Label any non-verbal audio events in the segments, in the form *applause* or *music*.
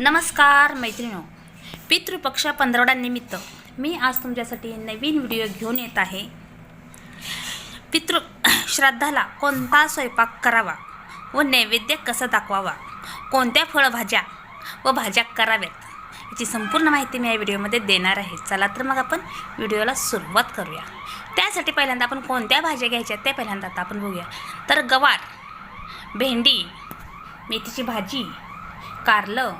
नमस्कार मैत्रिणो पितृपक्ष पंधरवड्यानिमित्त मी आज तुमच्यासाठी नवीन व्हिडिओ घेऊन येत आहे. पितृ *coughs* श्राद्धाला कोणता स्वयंपाक करावा व नैवेद्य कसा दाखवावा कोणत्या फळभाज्या व भाज्या कराव्यात याची संपूर्ण माहिती मी या व्हिडिओमध्ये देणार आहे. चला तर मग आपण व्हिडिओला सुरुवात करूया. त्यासाठी पहिल्यांदा आपण कोणत्या भाज्या घ्यायच्या त्या पहिल्यांदा आता आपण बघूया. तर गवार भेंडी मेथीची भाजी कारलं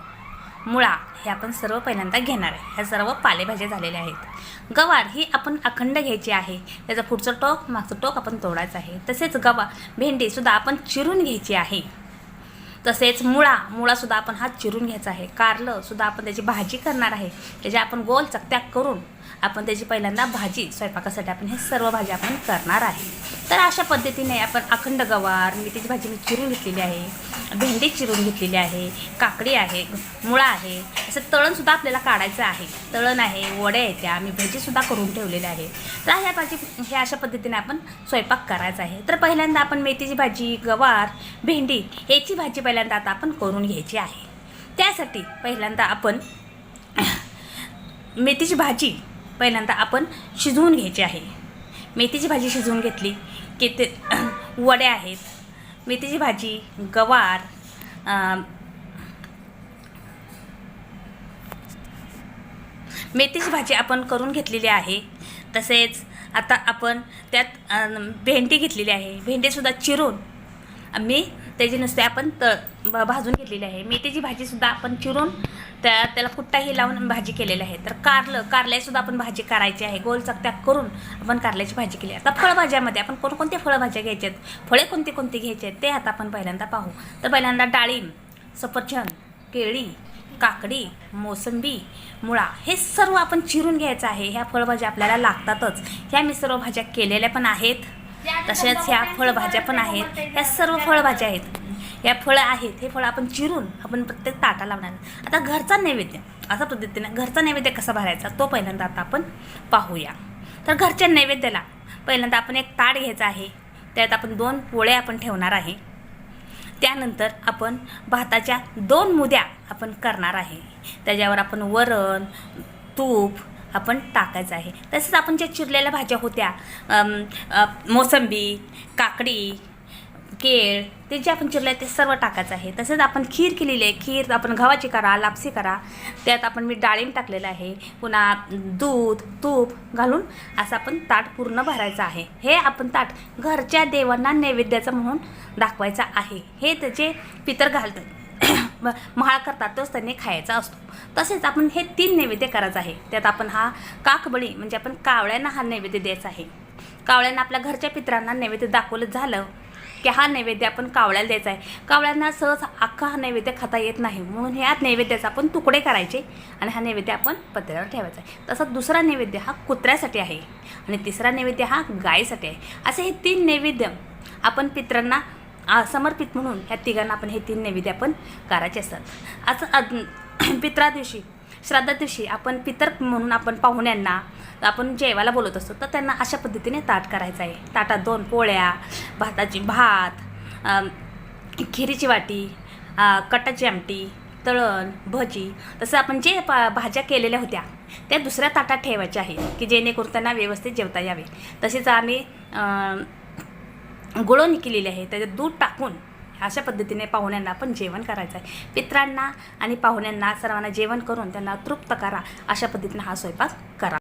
मुळा हे आपण सर्व पहिल्यांदा घेणार आहे. ह्या सर्व पालेभाज्या झालेल्या आहेत. गवार ही आपण अखंड घ्यायची आहे. त्याचं पुढचं टोक मागचं टोक आपण तोडायचं आहे. तसेच गवा भेंडीसुद्धा आपण चिरून घ्यायची आहे. तसेच मुळा मुळासुद्धा आपण हा चिरून घ्यायचा आहे. कारलंसुद्धा आपण त्याची भाजी करणार आहे. त्याची आपण गोल चकत्या करून आपण त्याची पहिल्यांदा भाजी स्वयंपाकासाठी आपण हे सर्व भाजी आपण करणार आहे. तर अशा पद्धतीने आपण अखंड गवार मेथीची भाजी मी चिरून घेतलेली आहे. भेंडी चिरून घेतलेली आहे काकडी आहे मुळा आहे. असं तळणसुद्धा आपल्याला काढायचं आहे. तळण आहे वड्या आहेत त्या आम्ही भजीसुद्धा करून ठेवलेल्या आहे तर ह्या भाजी हे अशा पद्धतीने आपण स्वयंपाक करायचा आहे. तर पहिल्यांदा आपण मेथीची भाजी गवार भेंडी याची भाजी पहिल्यांदा आता आपण करून घ्यायची आहे. त्यासाठी पहिल्यांदा आपण *coughs* मेथीची भाजी पहिल्यांदा आपण शिजवून घ्यायची आहे. मेथीची भाजी शिजवून घेतली की ते *coughs* वड्या आहेत मेथीची भाजी गवार मेथीची भाजी आपण करून घेतलेली आहे. तसेच आता आपण त्यात भेंडी घेतलेली आहे. भेंडीसुद्धा चिरून मी त्याची नुसते आपण त ब- भाजून घेतलेली आहे. मेथीची भाजीसुद्धा आपण चिरून त्या त्याला कुट्टाही लावून भाजी केलेली आहे. तर कारलं कारल्यासुद्धा आपण भाजी करायची आहे. गोल चकत्या करून आपण कारल्याची भाजी केली आहे. आता फळभाज्यामध्ये आपण कोणकोणत्या फळभाज्या घ्यायच्या आहेत फळे कोणते कोणते घ्यायचे आहेत ते आता आपण पहिल्यांदा पाहू. तर पहिल्यांदा डाळिंब सफरचंद केळी काकडी मोसंबी मुळा हे सर्व आपण चिरून घ्यायचं आहे. ह्या फळभाज्या आपल्याला लागतातच. ह्या मी सर्व भाज्या केलेल्या पण आहेत. तसेच ह्या फळभाज्या पण आहेत. ह्या सर्व फळभाज्या आहेत. या फळं आहेत हे फळं आपण चिरून आपण प्रत्येक ताटा लावणार. आता घरचा नैवेद्य अशा पद्धतीने घरचा नैवेद्य कसा भरायचा तो पहिल्यांदा आता आपण पाहूया. तर घरच्या नैवेद्याला पहिल्यांदा आपण एक ताट घ्यायचा आहे. त्यात आपण दोन पोळे आपण ठेवणार आहे. त्यानंतर आपण भाताच्या दोन मुद्या आपण करणार आहे. त्याच्यावर आपण वरण तूप आपण टाकायचं आहे. तसेच आपण ज्या चिरलेल्या भाज्या होत्या मोसंबी काकडी केळ ते जे आपण चिरलं आहे ते सर्व टाकायचं आहे. तसेच आपण खीर केलेली आहे. खीर आपण गव्हाची करा लापसी करा. त्यात आपण मी डाळिंब टाकलेलं आहे. पुन्हा दूध तूप घालून असं आपण ताट पूर्ण भरायचं आहे. हे आपण ताट घरच्या देवांना नैवेद्याचं म्हणून दाखवायचं आहे. हे त्याचे पितर घालतात. महाळ करतात तोच त्यांनी खायचा असतो. तसेच आपण हे तीन नैवेद्य करायचं आहे. त्यात आपण हा काकबळी म्हणजे आपण कावळ्यांना हा नैवेद्य द्यायचा आहे. कावळ्यांना आपल्या घरच्या पित्रांना नैवेद्य दाखवलं झालं की हा नैवेद्य आपण कावळ्याला द्यायचा आहे. कावळ्यांना सहज अख्खा हा नैवेद्य खाता येत नाही. म्हणून ह्या नैवेद्याचा आपण तुकडे करायचे आणि हा नैवेद्य आपण पत्र्यावर ठेवायचा आहे. तसंच दुसरा नैवेद्य हा कुत्र्यासाठी आहे. आणि तिसरा नैवेद्य हा गायीसाठी आहे. असे हे तीन नैवेद्य आपण पित्रांना समर्पित म्हणून ह्या तिघांना आपण हे तीन नैवेद्य आपण करायचे असतात. असं *clears throat* पित्रा दिवशी श्राद्धा दिवशी आपण पितर म्हणून आपण पाहुण्यांना आपण जेवायला बोलत असतो तर त्यांना अशा पद्धतीने ताट करायचं आहे. ताटात दोन पोळ्या भाताची भात खिरीची वाटी कटाची आमटी तळण भजी तसं आपण जे पा भाज्या केलेल्या होत्या त्या दुसऱ्या ताटात ठेवायच्या आहे की जेणेकरून त्यांना व्यवस्थित जेवता यावे. तसेच आम्ही गुळवणी केलेली आहे त्याच्यात दूध टाकून अशा पद्धतीने पाहुण्यांना आपण जेवण करायचं आहे. पित्रांना आणि पाहुण्यांना सर्वांना जेवण करून त्यांना तृप्त करा अशा पद्धतीने हा स्वयंपाक करा.